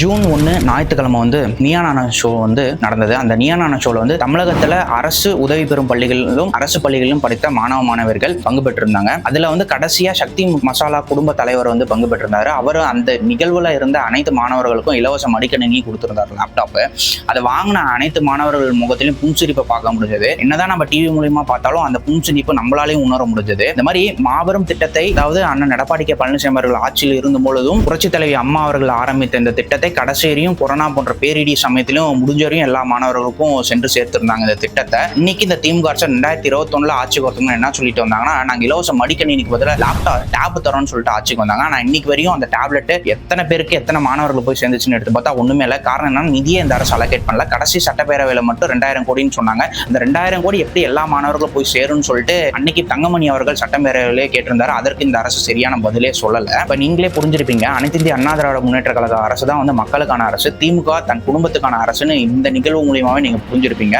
June ஒன்று ஞாயிற்றுக்கிழமை வந்து நியானான ஷோ வந்து நடந்தது. அந்த நியானான ஷோவில் வந்து தமிழகத்தில் அரசு உதவி பெறும் பள்ளிகளிலும் அரசு பள்ளிகளிலும் படித்த மாணவ மாணவர்கள் பங்கு பெற்றிருந்தாங்க. அதில் வந்து கடைசியாக சக்தி மசாலா குடும்ப தலைவர் வந்து பங்கு பெற்றிருந்தார். அவர் அந்த நிகழ்வில் இருந்த அனைத்து மாணவர்களுக்கும் இலவச மடிக்கணினி கொடுத்துருந்தார் லேப்டாப்பு அதை வாங்கின அனைத்து மாணவர்கள் முகத்திலும் புன்சிரிப்பை பார்க்க முடிஞ்சது. என்னதான் நம்ம டிவி மூலியமா பார்த்தாலும் அந்த புன்சிரிப்பு நம்மளாலையும் உணர முடிஞ்சது. இந்த மாதிரி மாபெரும் திட்டத்தை அதாவது அண்ணன் எடப்பாடி கே பழனிசாமி அவர்கள் ஆட்சியில் இருந்த பொழுதும் புரட்சி தலைவி அம்மா அவர்கள் ஆரம்பித்த இந்த திட்டத்தை கடைசி வரையும் கொரோனா போன்ற பேரிடி சமயத்திலும் முடிஞ்ச வரையும் எல்லா மாணவர்களுக்கும் சென்று சேர்த்திருந்தாங்க இந்த திட்டத்தை. இன்னைக்கு இந்த திமுக அரசு ரெண்டாயிரத்தி இருபத்தொன்னுல ஆட்சிக்கு வரதுக்கு என்ன சொல்லிட்டு வந்தாங்கன்னா நாங்க இலவச மடிக்கணினிக்கு பதிலாக லேப்டாப் டேப் தரோம்னு சொல்லிட்டு ஆட்சிக்கு வந்தாங்க. ஆனா இன்னைக்கு வரையும் அந்த டேப்லெட் எத்தனை பேருக்கு எத்தனை மாணவர்கள் போய் சேர்ந்துச்சுன்னு எடுத்து பார்த்தா ஒண்ணுமே இல்லை. காரணம் என்னன்னா நிதியை இந்த அரசு அலோகேட் பண்ணல. கடைசி சட்டப்பேரவையில மட்டும் ரெண்டாயிரம் கோடின்னு சொன்னாங்க. அந்த ரெண்டாயிரம் கோடி எப்படி எல்லா மாணவர்களும் போய் சேரும்னு சொல்லிட்டு அன்னைக்கு தங்கமணி அவர்கள் சட்டப்பேரவையிலே கேட்டிருந்தாரு. அதற்கு இந்த அரசு சரியான பதிலே சொல்லல. இப்ப நீங்களே புரிஞ்சிருப்பீங்க. அனைத்து இந்திய அண்ணா திராவிட முன்னேற்ற கழக அரசு தான் வந்து மக்களுக்கான அரசு திமுக தன் குடும்பத்துக்கான அரசுன்னு இந்த நிகழ்வு மூலியமாகவே நீங்க புரிஞ்சிருப்பீங்க.